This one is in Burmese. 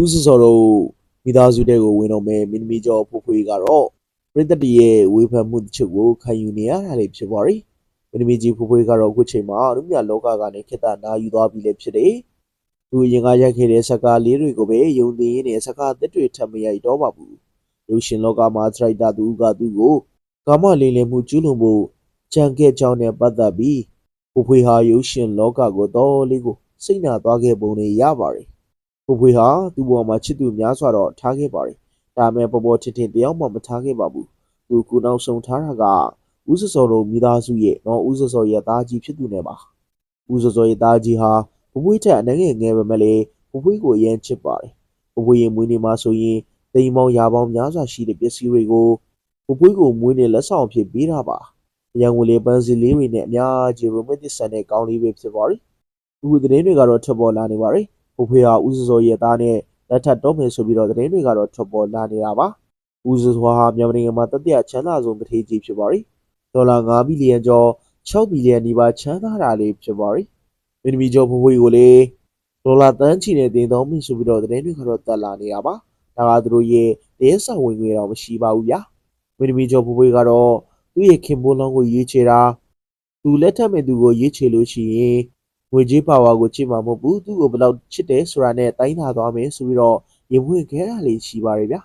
ဦးစစောတို့မိသားစုတဲ့ကိုဝင်တော့မယ်မင်းသမီးကျော်ဖိုးဖွေးကတော့ပြည်သက်တရဲ့ဝေဖန်မှုတချို့ကိုခံယူနေရတာလေးဖြစ်ပါရီမင်းသမီးကြီးဖိုးဖွေးကတော့အခုချိန်မှာအမှုမြလောကကနေခေတ္တနာယူသွားပြီလည်းဖြစ်တယ်သူအရင်ကရိုက်ခဲ့တဲ့စကားလေးတွေကိုပဲယုံသိရင်းနဲ့စကားအသစ်တွေထပ်မရိုက်တော့ပါဘူးရုပ်ရှင်လောကမှာသရိုက်တာသူကသူ့ကိုကာမလိမ်လည်မှုကျူးလွန်ဖို့ကြံခဲ့ကြောင်းနဲ့ပတ်သက်ပြီးဖိုးဖွေးဟာရုပ်ရှင်လောကကိုတော်လေးကိုစိတ်နာသွားခဲ့ပုံတွေရပါတယ် ဖူဖွေဟာသူ့ဘဝမှာချစ်သူများစွာတော့ထားခဲ့ပါတယ်။ဒါပေမဲ့ပေါ်ပေါ်ထင်ထင်တယောက်မှမထားခဲ့ပါဘူး။သူကူနောက်ဆုံးထားတာကဦးစစောတို့မိသားစုရဲ့နော်ဦးစစောရဲ့သားကြီးဖြစ်သူနဲ့ပါ။ဦးစစောရဲ့သားကြီးဟာဖူဖွေထက်အနေငယ်ငယ်ပဲမဲ့လေဖူဖွေကိုအရင်ချစ်ပါတယ်။ဖူဖွေရဲ့မွေးနေ့မှာဆိုရင်တိမ်ပေါင်းရာပေါင်းများစွာရှိတဲ့ပစ္စည်းတွေကိုဖူဖွေကိုမွေးနေ့လက်ဆောင်ဖြစ်ပေးတာပါ။အရန်ဝင်လေပန်းစီလေးတွေနဲ့အများကြီး romantic ဆန်တဲ့ကောင်းလေးပဲဖြစ်ပါရီ။အခုသတင်းတွေကတော့ထပ်ပေါ်လာနေပါရီ။ ဖိုဖွေဟာဦးစစောရဲ့သားနဲ့လက်ထပ်တော့မယ်ဆိုပြီးတော့သတင်းတွေကတော့ထွက်ပေါ်လာနေတာပါ။ဦးစစောဟာမြန်မာနိုင်ငံမှာတတိယချမ်းသာဆုံးတစ်ထေးကြီးဖြစ်ပါရီ။ဒေါ်လာ9ဘီလီယံကျော်6ဘီလီယံနီးပါးချမ်းသာတာလေးဖြစ်ပါရီ။မင်းသမီးကျော်ဖိုဖွေကိုလေဒေါ်လာတန်းချီနဲ့တင်တော်မယ်ဆိုပြီးတော့သတင်းတွေကတော့တက်လာနေတာပါ။ဒါကသူတို့ရဲ့တရားဆောင်ဝင်ငွေတော့မရှိပါဘူးဗျာ။မင်းသမီးကျော်ဖိုဖွေကတော့သူ့ရဲ့ခင်ပွန်းလောင်းကိုရွေးချယ်တာသူလက်ထပ်မဲ့သူကိုရွေးချယ်လို့ရှိရင် ငွေကြေးပါဝါကိုကြည့်မှာမဟုတ်ဘူးသူ့ကိုဘယ်လောက်ချစ်တယ်ဆိုတာနဲ့တိုင်းတာသွားမယ်ဆိုပြီးတော့ရင်ဝင်ခဲတာလေးရှိပါရဲ့ဗျာ